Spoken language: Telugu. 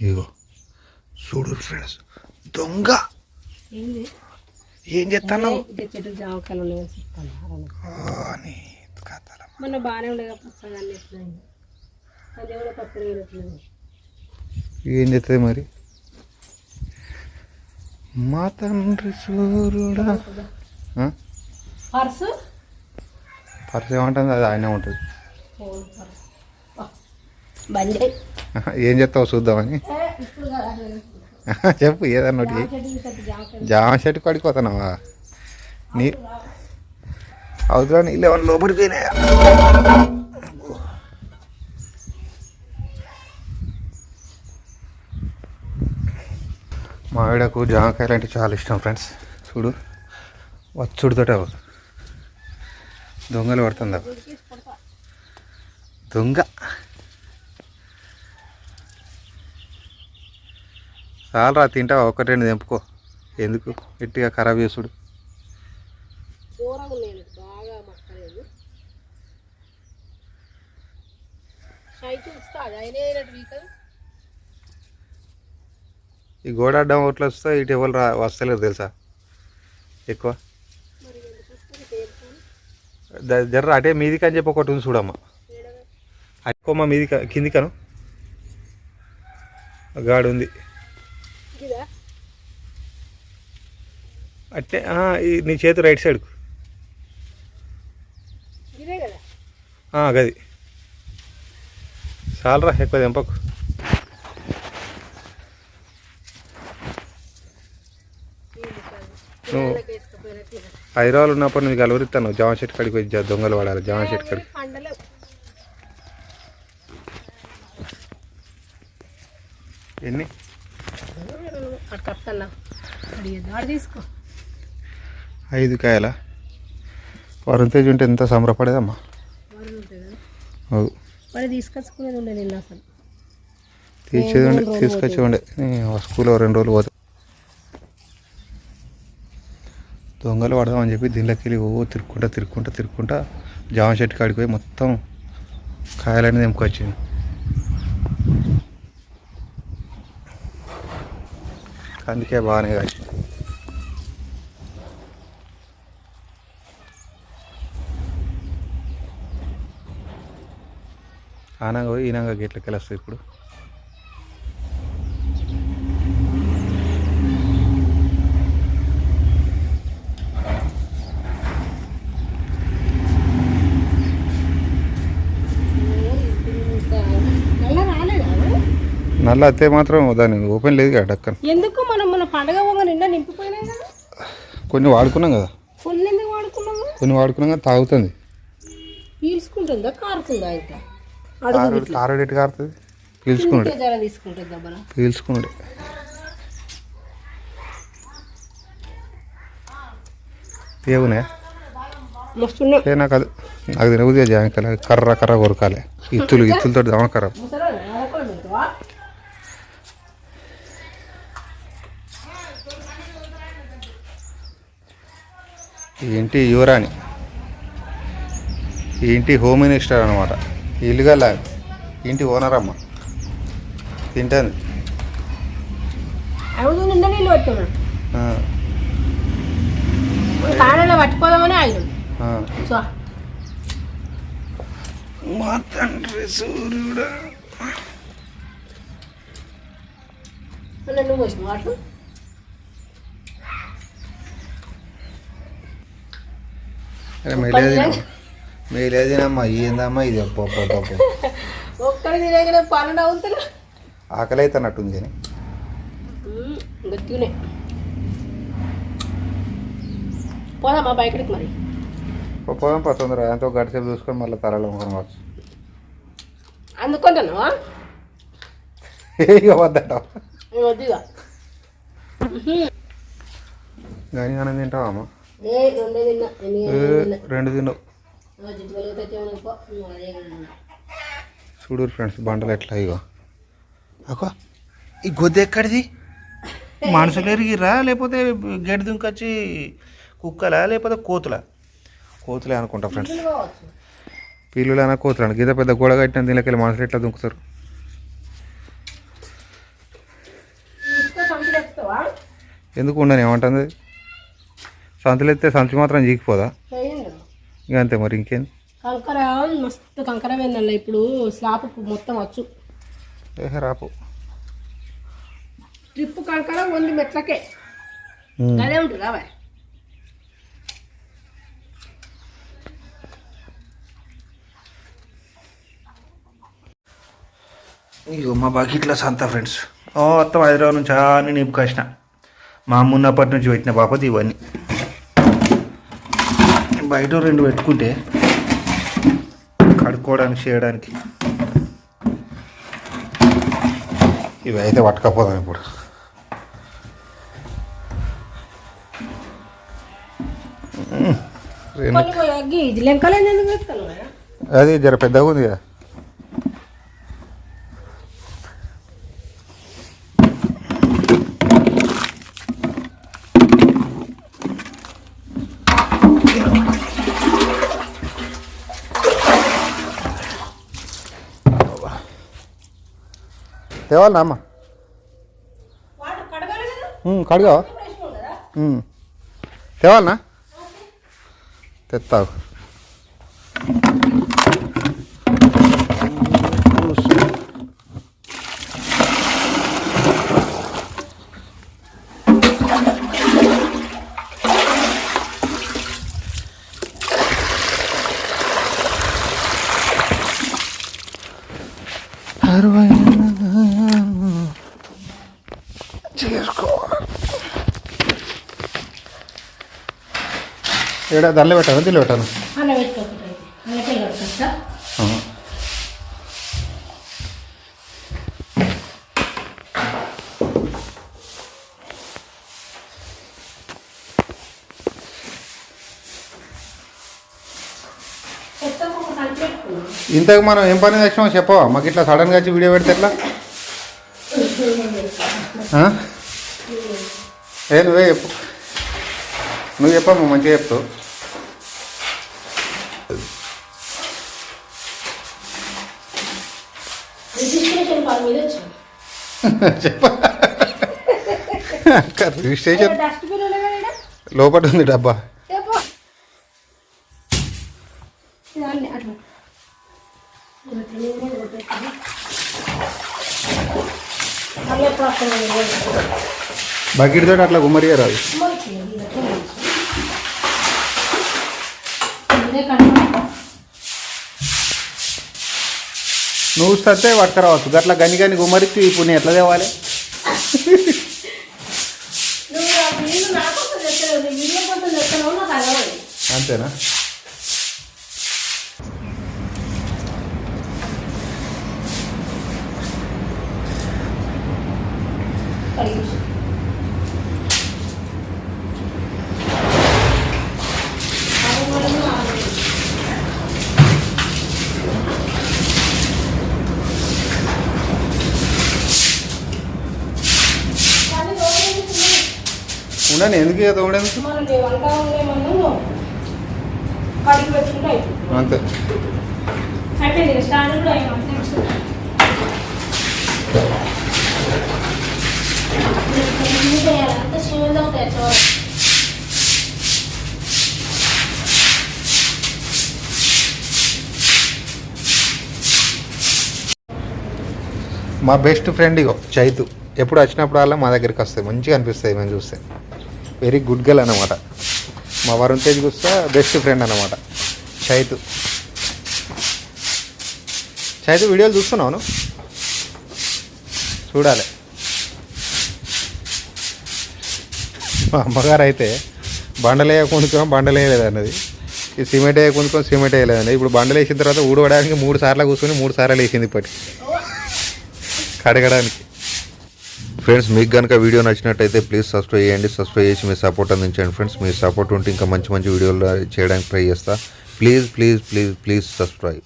ఇగో చూడు ఫ్రెండ్స్ దొంగ. ఏం చెప్తాను బాగానే ఏం చేస్తుంది మరి? మా తండ్రి సూర్యుడా? పర్సు? పర్స్ ఏమంటుంది? అది ఆయనే ఉంటుంది. బండి. ఏం చేస్తావు చూద్దామని. చెప్పు ఏదన్నా జామ చెట్టు పడిపోతున్నావా నీ అవుతురా నీళ్ళు ఏమన్నా లోపలికి పోయినాయా? మా ఆవిడకు జామకాయలు అంటే చాలా ఇష్టం ఫ్రెండ్స్. చూడు వచ్చుడుతోట దొంగలు పడుతుందా దొంగ. చాలరా తింటావా? ఒకటి రెండు తెంపుకో. ఎందుకు? గట్టిగా ఖరాబ్ చేసుడు. ఈ గోడ అడ్డం ఓట్లు వస్తే ఇటు ఎవరు రా వస్తలేరు తెలుసా? ఎక్కువ. జర్ర అటే మీదికి అని చెప్పి ఒకటి ఉంది చూడమ్మా. అట్టుకోమ్మ మీది కిందికను. గాడి ఉంది ఇదా? అట్టే ఈ నీ చేతి రైట్ సైడ్కు ఇదే కదా? గది. చాలరా ఎక్కువ తెంపకు. నువ్వు హైదరాబాద్ ఉన్నప్పుడు నీకు కలవరిస్తాను జామ చెట్టు కాడికి జా- దొంగలు పడాలి జామ చెట్టు కాడికి. ఐదు కాయల? వరుణ్ తేజ్ ఉంటే ఎంత సంబరపడేదమ్మా. వారం ఉంటాయి కదా? అవు మరి తీసుకొచ్చుకునేది ఉండే నిన్న అసలు. తీర్చేది ఉండే తీసుకొచ్చి ఉండే. స్కూల్లో రెండు రోజులు పోతా. దొంగలు పడదామని చెప్పి దీనిలోకి వెళ్ళి ఓ తిరుక్కుంటా తిరుక్కుంటా తిరుక్కుంటా జామ చెట్టు కాడికి పోయి మొత్తం కాయలన్నీ తెంపుకొచ్చింది అందుకే బాగానే కాసి ఆనంగా పోయి ఈనంగా గేట్లకి వెళ్ళి వస్తుంది ఇప్పుడు. నల్ల అత్తే మాత్రం దాన్ని ఓపెన్ లేదు కదా డక్కన్. ఎందుకు? మనం మన పండగ పొంగ నిండా కదా. కొన్ని వాడుకున్నాం కదా. కొన్ని ఎందుకు వాడుకున్నాము కొన్ని వాడుకున్నాం కదా తాగుతుంది. పీల్చుకుంటుందా కారుతుందా ఇంకా కారు కారు ఎటు కారుతుంది? పీల్చుకున్నాడు ఏవునే నాకు అది నాకు తినబుద్ది జామకాయలు కర్ర కర్ర కొరకాలి. ఇత్తులు ఇత్తులతో దమ ఖరాబ్ ముసలోడు, ఆడకోడు పెడతావా? ఈ ఇంటి యువరాణి? ఇంటి హోమ్ మినిస్టర్ అనమాట ఇల్లుగా ఇంటి ఓనర్ అమ్మ ఆ, కాడలో పట్టుకోదామని ఆగినాం. సో మా తండ్రి సూర్యుడా. నువ్వు వచ్చిన వాటర్ మేలేదినమ్మా ఏందమ్మా ఇది? ఒక్కడి పన్నెండు ఆకలి అయితే అన్నట్టుంది కానీ గట్టిగానే పోదామా బయటకి మరి? పోదాం పా తొందర ఎంతో గడిసేపు చూసుకొని మళ్ళీ తలలో కొనవచ్చు అందుకుంటున్నావా? ఇక వద్దట. వద్దుగా. కానీ మనం ఏ, తిన్నా? రెండు తిన్నావు. చూడు ఫ్రెండ్స్ బండలు ఎట్లా ఇగో. అగో ఈ గొద్దె ఎక్కడిది? మనుషులు ఎరిగిరా లేకపోతే గడ్డి దుంకొచ్చి కుక్కలా? లేకపోతే కోతులా? కోతులే అనుకుంటా ఫ్రెండ్స్. కావచ్చు. పిల్లులైనా కోతులు గిద పెద్ద గోడ కట్టిన దీనిలోకి వెళ్ళి మనుషులు ఎట్లా దుంకుతారు? ఎందుకు ఉండను? ఏమంటుంది? సంచులు ఎత్తే సంచి మాత్రం చీకిపోదా? చేయండి ఇక అంతే మరి ఇంకేంది? కంకర మస్తు కంకర పోయిందల్ల ఇప్పుడు స్లాబ్ మొత్తం వచ్చు రాపు. ట్రిప్ కంకర ఉంది మెట్లకే. అదే ఉంటుంది అవే ఇగో మా బకెట్లో సంత ఫ్రెండ్స్. మొత్తం హైదరాబాద్ నుంచి అన్ని నింపుకొచ్చిన మా అమ్మ ఉన్నప్పటి నుంచి పెట్టిన బాపతి ఇవన్నీ బయట రెండు పెట్టుకుంటే కడుక్కోవడానికి చేయడానికి. ఇవి అయితే పట్టుకపోదాం ఇప్పుడు. అది జర పెద్దగా ఉంది కదా. తేవాలనా అమ్మ కడిగావా. తేవాలనా తెస్తావు చేసుకోవాలి ఏడా దానిలో పెట్టాను దీనిలో పెట్టాను ఇంతకు మనం ఏం పని తెచ్చినామో చెప్పవా? మాకు ఇట్లా సడన్గా వచ్చి వీడియో పెడితే ఎట్లా? ఏ నువ్వే చెప్పు. నువ్వు చెప్పమ్మా మంచిగా చెప్తావు రిజిస్ట్రేషన్ పని మీద వచ్చింది చెప్ప రిజిస్ట్రేషన్ లోపల ఉంది డబ్బా. బకెట్ తోటి అట్లా గుమ్మరిగా రాదు. ఇదే నువ్వు సత్తే పట్టుకురావచ్చు గట్లా గని గని గుమ్మరిచ్చి ఇప్పుడు నేను ఎట్లా తేవాలి? నువ్వు అంత? శివంగా అవుతాయి చూడ మా బెస్ట్ ఫ్రెండ్ ఇగో చైతు. ఎప్పుడు వచ్చినప్పుడల్లా మా దగ్గరికి వస్తాయి. మంచిగా అనిపిస్తాయి మేము చూస్తే. వెరీ గుడ్ గర్ల్ అనమాట మా వరుణ్ తేజ్ చూస్తే బెస్ట్ ఫ్రెండ్ అనమాట చైతు. చైతు వీడియోలు చూస్తున్నావును చూడాలి. మా అమ్మగారు అయితే బండలు వేయకుందుకున్నాం బండలేయలేదు అన్నది. ఈ సిమెంట్ వేయకుందుకొని సిమెంట్ వేయలేదండి ఇప్పుడు బండలు వేసిన తర్వాత ఊడవడానికి మూడు సార్లు కూర్చొని మూడు సార్లు వేసింది ఇప్పటికి. కడగడానికి. ఫ్రెండ్స్ మీకు కనుక వీడియో నచ్చినట్టయితే ప్లీజ్ సబ్స్క్రైబ్ చేయండి. సబ్స్క్రైబ్ చేసి మీ సపోర్ట్ అందించండి. ఫ్రెండ్స్ మీ సపోర్ట్ ఉంటే ఇంకా మంచి మంచి వీడియోలు చేయడానికి ట్రై చేస్తా. Please please please please subscribe